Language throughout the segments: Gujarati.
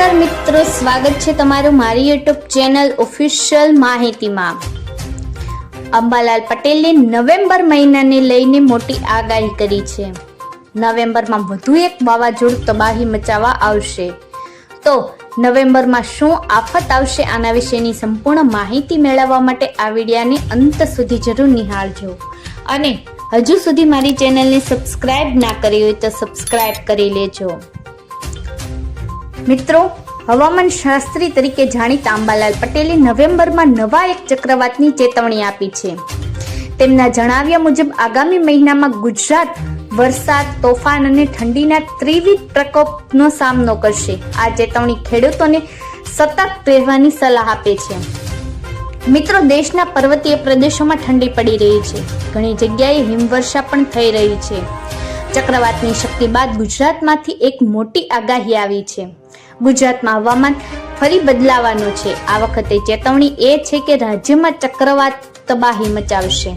નમસ્કાર મિત્રો, સ્વાગત છે તમારું મારી યુટ્યુબ ચેનલ ઓફિશિયલ માહિતીમાં. અંબાલાલ પટેલે નવેમ્બર મહિનાને લઈને મોટી આગાહી કરી છે. નવેમ્બરમાં વધુ એક વાવાઝોડું તબાહી મચાવવા આવશે. તો નવેમ્બરમાં શું આફત આવશે આના વિશેની સંપૂર્ણ માહિતી મેળવવા માટે આ વિડીયાને અંત સુધી જરૂર નિહાળજો. અને હજુ સુધી મારી ચેનલને સબસ્ક્રાઇબ ના કરી હોય તો સબસ્ક્રાઇબ કરી લેજો. મિત્રો, હવામાન શાસ્ત્રી તરીકે જાણીતા અંબાલાલ પટેલે નવેમ્બરમાં નવા એક ચક્રવાતની ચેતવણી આપી છે. તેમના જણાવ્યા મુજબ, આગામી મહિનામાં ગુજરાત વરસાદ, તોફાન અને ઠંડીના ત્રિવિધ પ્રકોપનો સામનો કરશે. આ ચેતવણી ખેડૂતોને સતર્ક રહેવાની સલાહ આપે છે. મિત્રો, દેશના પર્વતીય પ્રદેશોમાં ઠંડી પડી રહી છે. ઘણી જગ્યાએ હિમવર્ષા પણ થઈ રહી છે. ચક્રવાતની શક્તિ બાદ ગુજરાતમાંથી એક મોટી આગાહી આવી છે. ગુજરાતમાં હવામાન ફરી બદલાવાનું છે. આ વખતે ચેતવણી એ છે કે રાજ્યમાં ચક્રવાત તબાહી મચાવશે.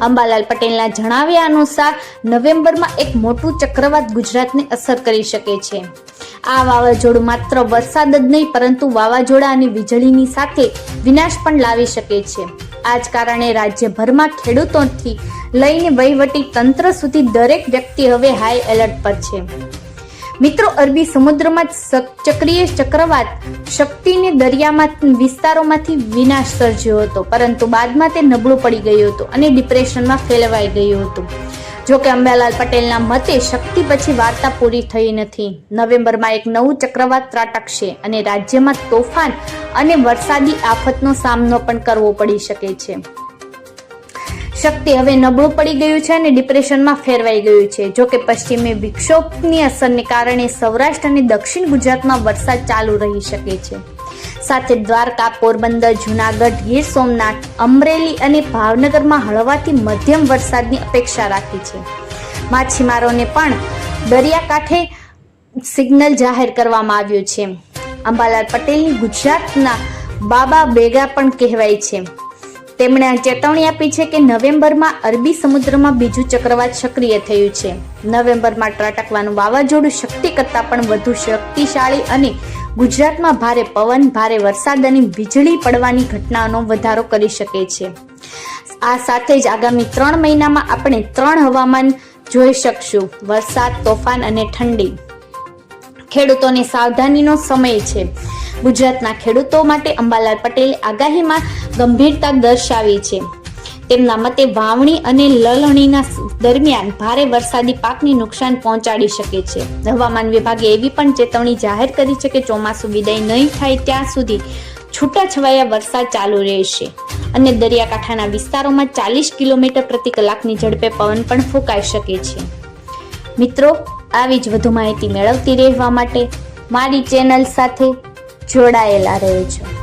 અંબાલાલ પટેલના જણાવ્યા અનુસાર, નવેમ્બરમાં એક મોટું ચક્રવાત ગુજરાતને અસર કરી શકે છે. આ વાવાઝોડું માત્ર વરસાદ જ નહીં, પરંતુ વાવાઝોડા અને વીજળીની સાથે વિનાશ પણ લાવી શકે છે. આ જ કારણે રાજ્યભરમાં ખેડૂતોથી લઈને વહીવટી તંત્ર સુધી દરેક વ્યક્તિ હવે હાઈ એલર્ટ પર છે. મિત્રો, અરબી સમુદ્રમાં ચક્રીય ચક્રવાત શક્તિને દરિયામાં વિસ્તારોમાંથી વિનાશ સર્જ્યો હતો, પરંતુ બાદમાં તે નબળું પડી ગયું હતું અને ડિપ્રેશનમાં ફેલવાઈ ગયું હતું. જો કે અંબાલાલ પટેલના મતે શક્તિ પછી વાર્તા પૂરી થઈ નથી. નવેમ્બરમાં એક નવું ચક્રવાત ત્રાટકશે અને રાજ્યમાં તોફાન અને વરસાદી આફતનો સામનો પણ કરવો પડી શકે છે. શક્તિ હવે નબળું પડી ગયું છે અને ડિપ્રેશનમાં ફેરવાઈ ગયું છે. જો કે પશ્ચિમી વિક્ષોભની અસરને કારણે સૌરાષ્ટ્ર અને દક્ષિણ ગુજરાતમાં વરસાદ ચાલુ રહી શકે છે. સાથે દ્વારકા, પોરબંદર, જુનાગઢ, ગીર સોમનાથ, અમરેલી અને ભાવનગરમાં હળવાથી મધ્યમ વરસાદની અપેક્ષા રાખી છે. માછીમારોને પણ દરિયાકાંઠે સિગ્નલ જાહેર કરવામાં આવ્યું છે. અંબાલાલ પટેલની ગુજરાતના બાબા બેગા પણ કહેવાય છે. તેમણે ચેતવણી આપી છે કે નવેમ્બરમાં અરબી સમુદ્રમાં બીજું ચક્રવાત સક્રિય થયું છે. નવેમ્બરમાં ત્રાટકવાનું વાવાઝોડું શક્તિ કરતાં પણ વધુ શક્તિશાળી અને ગુજરાતમાં ભારે પવન, ભારે વરસાદ અને વીજળી પડવાની ઘટનાનો વધારો કરી શકે છે. આ સાથે જ આગામી ત્રણ મહિનામાં આપણે ત્રણ હવામાન જોઈ શકશું. વરસાદ, તોફાન અને ઠંડી. ખેડૂતોને સાવધાનીનો સમય છે. ગુજરાતના ખેડૂતો માટે અંબાલાલ પટેલે આગાહીમાં ગંભીરતા દર્શાવી છે. તેમના મતે વાવણી અને લલણીના દરમિયાન ભારે વરસાદી પાકને નુકસાન પહોંચાડી શકે છે. હવામાન વિભાગે એવી પણ ચેતવણી જાહેર કરી છે કે ચોમાસું વિદાય નહીં થાય ત્યાં સુધી છૂટાછવાયા વરસાદ ચાલુ રહેશે. અને દરિયાકાંઠાના વિસ્તારોમાં ચાલીસ કિલોમીટર પ્રતિ કલાકની ઝડપે પવન પણ ફૂંકાઈ શકે છે. મિત્રો, આવી જ વધુ માહિતી મેળવતી રહેવા માટે મારી ચેનલ સાથે જોડાયેલા રહેજો.